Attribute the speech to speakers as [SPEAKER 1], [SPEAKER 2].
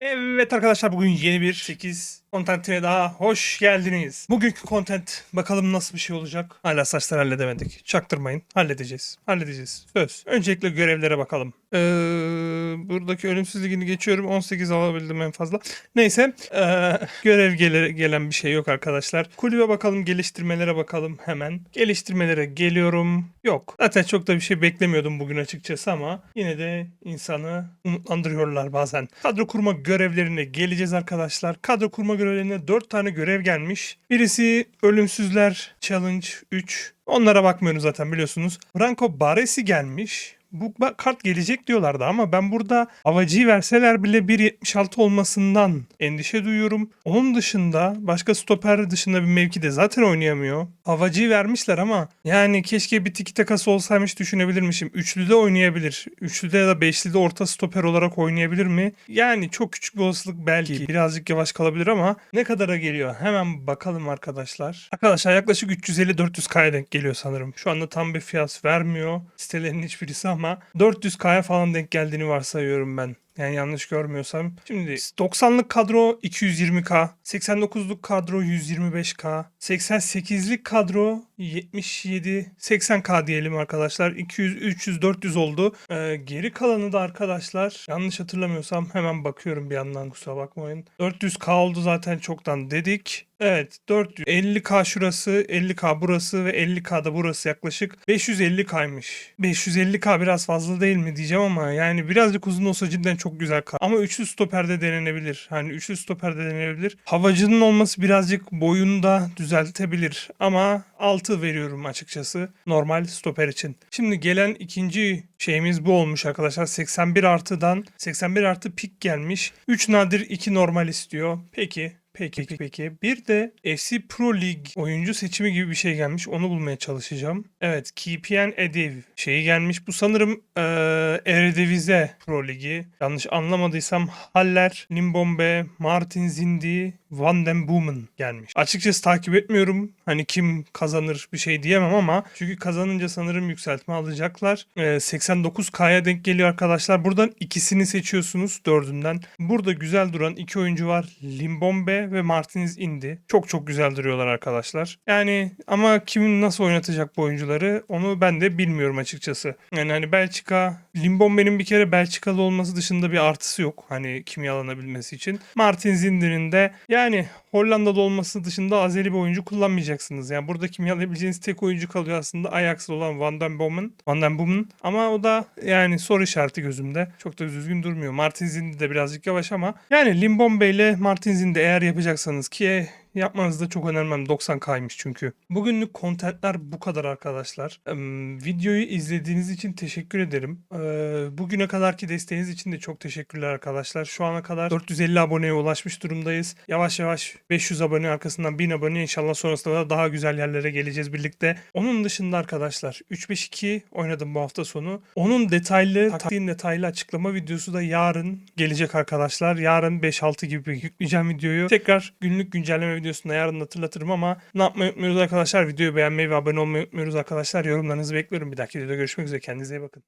[SPEAKER 1] Evet arkadaşlar bugün yeni bir 8 kontentine daha hoş geldiniz. Bugünkü content bakalım nasıl bir şey olacak. Hala saçları halledemedik. Çaktırmayın. Halledeceğiz. Halledeceğiz. Söz. Öncelikle görevlere bakalım. Ee, buradaki ölümsüz ligini geçiyorum. 18 alabildim en fazla. Neyse. ee, görev gele- gelen bir şey yok arkadaşlar. Kulübe bakalım. Geliştirmelere bakalım hemen. Geliştirmelere geliyorum. Yok. Zaten çok da bir şey beklemiyordum bugün açıkçası ama yine de insanı umutlandırıyorlar bazen. Kadro kurma görevlerine geleceğiz arkadaşlar. Kadro kurma görevlerine 4 tane görev gelmiş. Birisi Ölümsüzler Challenge 3. Onlara bakmıyoruz zaten biliyorsunuz. Franco Baresi gelmiş. Bu kart gelecek diyorlardı ama ben burada havacıyı verseler bile 1.76 olmasından endişe duyuyorum. Onun dışında başka stoper dışında bir mevkide zaten oynayamıyor. Havacıyı vermişler ama yani keşke bir tiki takası olsaymış düşünebilirmişim. Üçlüde oynayabilir. Üçlüde ya da beşlide orta stoper olarak oynayabilir mi? Yani çok küçük bir olasılık belki. Birazcık yavaş kalabilir ama ne kadara geliyor? Hemen bakalım arkadaşlar. Arkadaşlar yaklaşık 350-400K'ya denk geliyor sanırım. Şu anda tam bir fiyat vermiyor sitelerin hiçbirisi ama 400K'ya falan denk geldiğini varsayıyorum ben. Yani yanlış görmüyorsam. Şimdi 90'lık kadro 220k, 89'luk kadro 125k, 88'lik kadro 77, 80k diyelim arkadaşlar. 200, 300, 400 oldu. Ee, geri kalanı da arkadaşlar yanlış hatırlamıyorsam hemen bakıyorum bir yandan kusura bakmayın. 400k oldu zaten çoktan dedik. Evet 400. 50k şurası, 50k burası ve 50k da burası yaklaşık 550k'ymış. 550k biraz fazla değil mi diyeceğim ama yani birazcık uzun olsa cidden çok güzel kart. Ama üçlü stoperde denenebilir. Hani üçlü stoperde denenebilir. Havacının olması birazcık boyunu da düzeltebilir. Ama 6 veriyorum açıkçası normal stoper için. Şimdi gelen ikinci şeyimiz bu olmuş arkadaşlar. 81 artıdan 81 artı pik gelmiş. 3 nadir 2 normal istiyor. Peki Peki peki. Bir de FC Pro League oyuncu seçimi gibi bir şey gelmiş. Onu bulmaya çalışacağım. Evet KPN Ediv şeyi gelmiş. Bu sanırım eee Eredivisie Pro Ligi. Yanlış anlamadıysam Haller, Limbombe, Martin Zindi, Van den Boomen gelmiş. Açıkçası takip etmiyorum. Hani kim kazanır bir şey diyemem ama çünkü kazanınca sanırım yükseltme alacaklar. Ee, 89K'ya denk geliyor arkadaşlar. Buradan ikisini seçiyorsunuz dördünden. Burada güzel duran iki oyuncu var. Limbombe ve Martinez Indi. Çok çok güzel duruyorlar arkadaşlar. Yani ama kimin nasıl oynatacak bu oyuncuları onu ben de bilmiyorum açıkçası. Yani hani Belçika, Limbombe'nin bir kere Belçikalı olması dışında bir artısı yok. Hani kimyalanabilmesi için. Martinez Indi'nin de yani Hollanda'da olması dışında Azeri bir oyuncu kullanmayacaksınız. Yani burada kimyalayabileceğiniz tek oyuncu kalıyor aslında Ajax'lı olan Van den Bomen. Van den Bomen. Ama o da yani soru işareti gözümde. Çok da düzgün durmuyor. Martin Zindi de birazcık yavaş ama yani Limbombe ile Martin Zindi eğer yapacaksanız ki yapmanız da çok önermem. 90K'ymış çünkü. Bugünlük kontentler bu kadar arkadaşlar. Videoyu izlediğiniz için teşekkür ederim. Eee, bugüne kadarki desteğiniz için de çok teşekkürler arkadaşlar. Şu ana kadar 450 aboneye ulaşmış durumdayız. Yavaş yavaş 500 abone arkasından 1000 abone inşallah sonrasında da daha güzel yerlere geleceğiz birlikte. Onun dışında arkadaşlar 3-5-2 oynadım bu hafta sonu. Onun detaylı, taktiğin detaylı açıklama videosu da yarın gelecek arkadaşlar. Yarın 5-6 gibi yükleyeceğim videoyu. Tekrar günlük güncelleme videosunda yarın hatırlatırım ama ne yapmayı unutmuyoruz arkadaşlar. Videoyu beğenmeyi ve abone olmayı unutmuyoruz arkadaşlar. Yorumlarınızı bekliyorum. Bir dahaki videoda görüşmek üzere. Kendinize iyi bakın.